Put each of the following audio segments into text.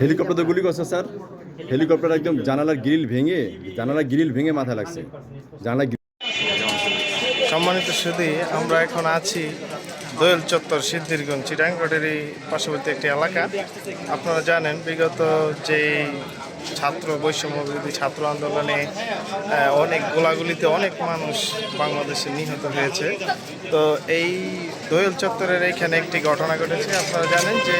Helicopter তো গুলি করছে, স্যার। হেলিকপ্টার একদম জানালার গ্রিল ভেঙে, জানালার গ্রিল ভেঙে মাথা লাগছে। জানালা সম্মানিত সুদী আমরা এখন আছি দোয়েল চত্বর সিদ্ধিরগঞ্জ চিটাঙ্গড়েরই পার্শ্ববর্তী একটি এলাকা। আপনারা জানেন, বিগত যে ছাত্র বৈষম্য বিরোধী ছাত্র আন্দোলনে অনেক গোলাগুলিতে অনেক মানুষ বাংলাদেশে নিহত হয়েছে। তো এই দোয়েল চত্বরের এখানে একটি ঘটনা ঘটেছে। আপনারা জানেন যে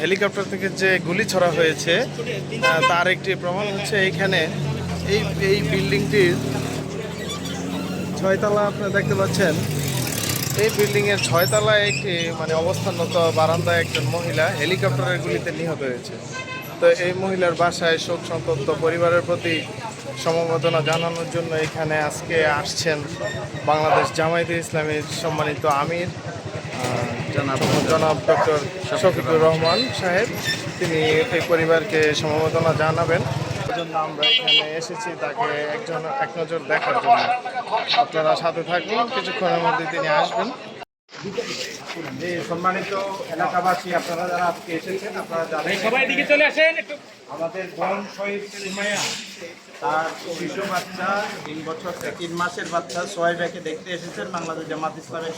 হেলিকপ্টার থেকে যে গুলি ছড়া হয়েছে তার একটি প্রমাণ হচ্ছে এইখানে। এই এই বিল্ডিংটির ছয়তলা আপনারা দেখতে পাচ্ছেন। এই বিল্ডিং এর ছয়তলায় একটি মানে অবস্থানরত বারান্দায় একজন মহিলা হেলিকপ্টারের গুলিতে নিহত হয়েছে। তো এই মহিলার বাসায় শোক সন্তপ্ত পরিবারের প্রতি সমবেদনা জানানোর জন্য এখানে আজকে আসছেন বাংলাদেশ জামায়াতে ইসলামীর সম্মানিত আমির। জনাব জনাব ডক্টর শফিকুর রহমান। সাহেব তিনি এই পরিবারকে সমবেদনা জানাবেন। জন্য আমরা এখানে এসেছি তাকে একজন এক নজর দেখার জন্য। আপনারা সাথে থাকুন কিছুক্ষণের মধ্যে তিনি আসবেন। সম্মানিত এলাকাবাসী আপনারা যারা আজকে এসেছেন আপনারা জানেন সবাই এদিকে চলে আসেন আমাদের বোন শহীদ তার শিশু বাচ্চা তিন বছর তিন মাসের বাচ্চা সোয়াইবাকে দেখতে এসেছেন বাংলাদেশ জামাত ইসলামের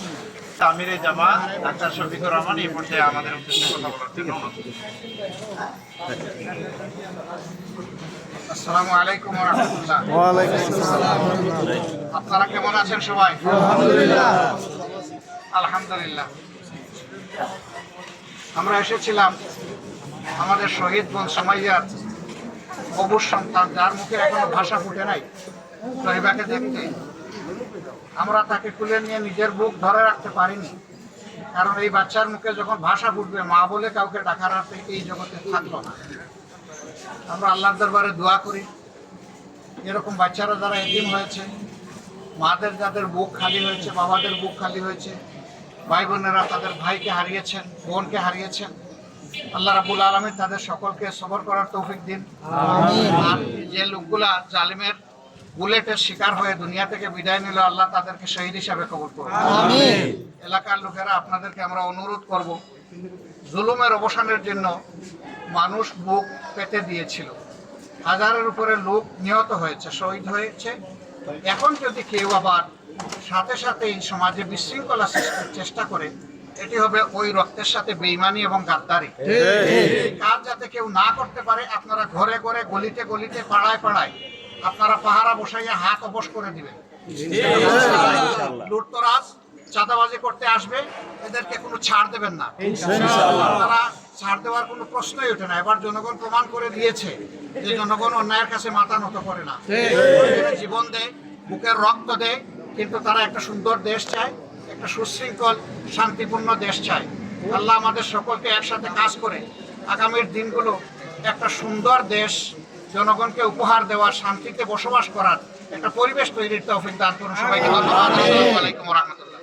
আমিরে জামা ডাক্তার শফিকুর রহমান এই পর্যায়ে আমাদের উদ্দেশ্যে কথা বলার জন্য আসসালামু আলাইকুম রাহমাতুল্লাহ। আপনারা কেমন আছেন সবাই? আলহামদুলিল্লাহ। আমরা এসেছিলাম আমাদের শহীদ বোন সোমাইয়ার অবুর সন্তান, যার মুখে এখনও ভাষা ফুটে নাই রহিবাকে দেখতে। আমরা তাকে তুলে নিয়ে নিজের বুক ধরে রাখতে পারিনি, কারণ এই বাচ্চার মুখে যখন ভাষা ফুটবে, মা বলে কাউকে ডাকার আর এই জগতে থাকল না। আমরা আল্লাহর দরবারে দোয়া করি। এরকম বাচ্চারা যারা এদিন হয়েছে, মাদের যাদের বুক খালি হয়েছে, বাবাদের বুক খালি হয়েছে ভাই বোনেরা তাদের ভাইকে হারিয়েছেন, বোনকে হারিয়েছেন আল্লাহ রাবুল আলমী তাদের সকলকে সবর করার তৌফিক দিন। আর যে লোকগুলা জালিমের বুলেটের শিকার হয়ে দুনিয়া থেকে বিদায় নিল আল্লাহ তাদেরকে শহীদ হিসাবে কবর করবে এলাকার লোকেরা আপনাদেরকে আমরা অনুরোধ করব জুলুমের অবসানের জন্য মানুষ বুক পেতে দিয়েছিল। হাজারের উপরে লোক নিহত হয়েছে শহীদ হয়েছে। এখন যদি কেউ আবার সাথে সাথে এই সমাজে বিশৃঙ্খলা সৃষ্টির চেষ্টা করে এটি হবে ওই রক্তের সাথে বেইমানি এবং গাদ্দারি। কাজ যাতে কেউ না করতে পারে আপনারা ঘরে ঘরে গলিতে গলিতে পাড়ায় পাড়ায় আপনারা পাহারা বসাইয়া হাত অবশ করে দিবেন। লুটতরাজ চাঁদাবাজি করতে আসবে এদেরকে কোনো ছাড় দেবেন না। তারা ছাড় দেওয়ার কোনো প্রশ্নই ওঠে না। এবার জনগণ প্রমাণ করে দিয়েছে যে জনগণ অন্যায়ের কাছে মাথা নত করে না। জীবন দেয় বুকের রক্ত দেয় কিন্তু তারা একটা সুন্দর দেশ চায়। একটা সুশৃঙ্খল, শান্তিপূর্ণ দেশ চাই। আল্লাহ আমাদের সকলকে একসাথে কাজ করে আগামীর দিনগুলো একটা সুন্দর দেশ, জনগণকে উপহার দেওয়ার, শান্তিতে বসবাস করার একটা পরিবেশ তৈরির তৌফিক দান করুন সবাইকে। ধন্যবাদ। আসসালামু আলাইকুম রাহমাতুল্লাহ।